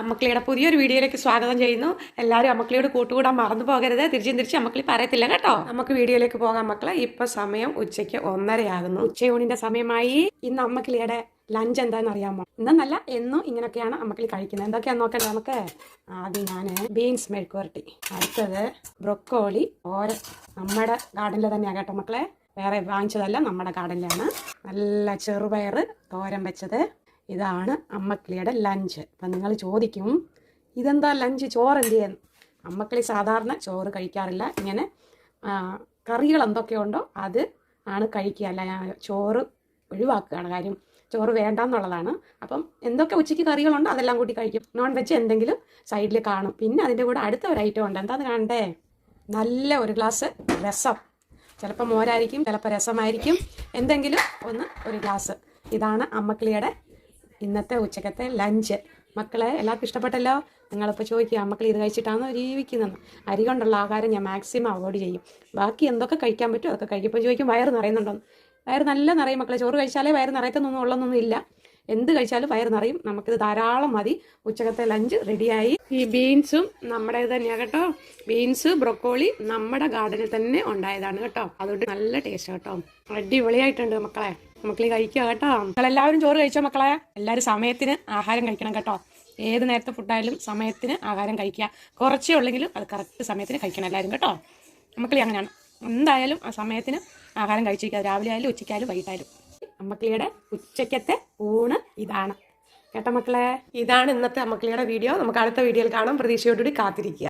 അമ്മക്കളിയുടെ പുതിയൊരു വീഡിയോയിലേക്ക് സ്വാഗതം ചെയ്യുന്നു. എല്ലാവരും അമ്മക്കളിയോട് കൂട്ടുകൂടാൻ മറന്നു പോകരുത്. തിരിച്ചും തിരിച്ച് അമ്മക്കളി പറയത്തില്ല കേട്ടോ. നമുക്ക് വീഡിയോയിലേക്ക് പോകാം മക്കളെ. ഇപ്പൊ സമയം ഉച്ചയ്ക്ക് ഒന്നരയാകുന്നു. ഉച്ചയൂണിന്റെ സമയമായി. ഇന്ന് അമ്മക്കിളിയുടെ ലഞ്ച് എന്താണെന്ന് അറിയാമോ? ഇന്നല്ല എന്നും ഇങ്ങനെയൊക്കെയാണ് അമ്മക്കിളി കഴിക്കുന്നത്. എന്തൊക്കെയാന്ന് നോക്കണ്ടേ നമുക്ക്? ആദ്യം ഞാൻ ബീൻസ് മെഴുക്കുവരട്ടി. അടുത്തത് ബ്രൊക്കോളി. ഓര നമ്മുടെ ഗാർഡനിൽ തന്നെയാണ് കേട്ടോ മക്കളെ. വേറെ വാങ്ങിച്ചതല്ല നമ്മുടെ ഗാർഡനിലാണ് നല്ല ചെറുപയർ തോരൻ വെച്ചത്. ഇതാണ് അമ്മക്കിളിയുടെ ലഞ്ച് അപ്പം നിങ്ങൾ ചോദിക്കും ഇതെന്താ ലഞ്ച് ചോറ് എന്ത് ചെയ്യാൻ അമ്മക്കിളി സാധാരണ ചോറ് കഴിക്കാറില്ല. ഇങ്ങനെ കറികൾ എന്തൊക്കെയുണ്ടോ അത് ആണ് കഴിക്കുക. അല്ല ചോറ് ഒഴിവാക്കുകയാണ് കാര്യം. ചോറ് വേണ്ടാന്നുള്ളതാണ്. അപ്പം എന്തൊക്കെ ഉച്ചയ്ക്ക് കറികളുണ്ടോ അതെല്ലാം കൂട്ടി കഴിക്കും. നോൺ വെജ് എന്തെങ്കിലും സൈഡിൽ കാണും. പിന്നെ അതിന്റെ കൂടെ അടുത്ത ഒരു ഐറ്റം ഉണ്ട്. എന്താന്ന് കാണണ്ടേ? നല്ല ഒരു ഗ്ലാസ് രസം. ചിലപ്പോൾ മോരായിരിക്കും ചിലപ്പോൾ രസമായിരിക്കും. എന്തെങ്കിലും ഒന്ന് ഒരു ഗ്ലാസ് ഇതാണ് അമ്മക്കിളിയുടെ ഇന്നത്തെ ഉച്ചക്കത്തെ ലഞ്ച് മക്കളെ എല്ലാവർക്കും ഇഷ്ടപ്പെട്ടല്ലോ? നിങ്ങളിപ്പോൾ ചോദിക്കുക മക്കൾ ഇത് കഴിച്ചിട്ടാണോ ജീവിക്കുന്നതെന്ന് അരി കൊണ്ടുള്ള ആഹാരം ഞാൻ മാക്സിമം അവോയ്ഡ് ചെയ്യും. ബാക്കി എന്തൊക്കെ കഴിക്കാൻ പറ്റുമോ അതൊക്കെ കഴിക്കും. ഇപ്പോൾ ചോദിക്കും വയറ് നിറയുന്നുണ്ടോ? വയറ് നല്ല നിറയും മക്കളെ. ചോറ് കഴിച്ചാലേ വയറ് നിറയത്തൊന്നും ഉള്ളതൊന്നും ഇല്ല. എന്ത് കഴിച്ചാലും വയറ് നിറയും. നമുക്കിത് ധാരാളം മതി. ഉച്ചകത്തെ ലഞ്ച് റെഡിയായി ഈ ബീൻസും നമ്മുടെ തന്നെയാണ് കേട്ടോ. ബീൻസ് ബ്രൊക്കോളി നമ്മുടെ ഗാർഡനിൽ തന്നെ ഉണ്ടായതാണ് കേട്ടോ. അതുകൊണ്ട് നല്ല ടേസ്റ്റ് കേട്ടോ. അടിപൊളിയായിട്ടുണ്ട് മക്കളെ. മക്കളെ കഴിക്കുക കേട്ടോ. നിങ്ങളെല്ലാവരും ചോറ് കഴിച്ചോ മക്കളെ? എല്ലാവരും സമയത്തിന് ആഹാരം കഴിക്കണം കേട്ടോ. ഏത് നേരത്തെ ഫുഡായാലും സമയത്തിന് ആഹാരം കഴിക്കുക. കുറച്ചേ ഉള്ളെങ്കിലും അത് കറക്റ്റ് സമയത്തിന് കഴിക്കണം എല്ലാവരും കേട്ടോ. മക്കളെ അങ്ങനെയാണ്. എന്തായാലും ആ സമയത്തിന് ആഹാരം കഴിച്ചിരിക്കുക. രാവിലെ ആയാലും ഉച്ചയ്ക്കായാലും വൈകിട്ടായാലും. അമ്മക്കിളിയുടെ ഉച്ചക്കത്തെ ഊണ് ഇതാണ്. കേട്ടോ മക്കളെ? ഇതാണ് ഇന്നത്തെ അമ്മക്കിളിയുടെ വീഡിയോ. നമുക്ക് അടുത്ത വീഡിയോയിൽ കാണാം. പ്രതീക്ഷയോടുകൂടി കാത്തിരിക്കുക.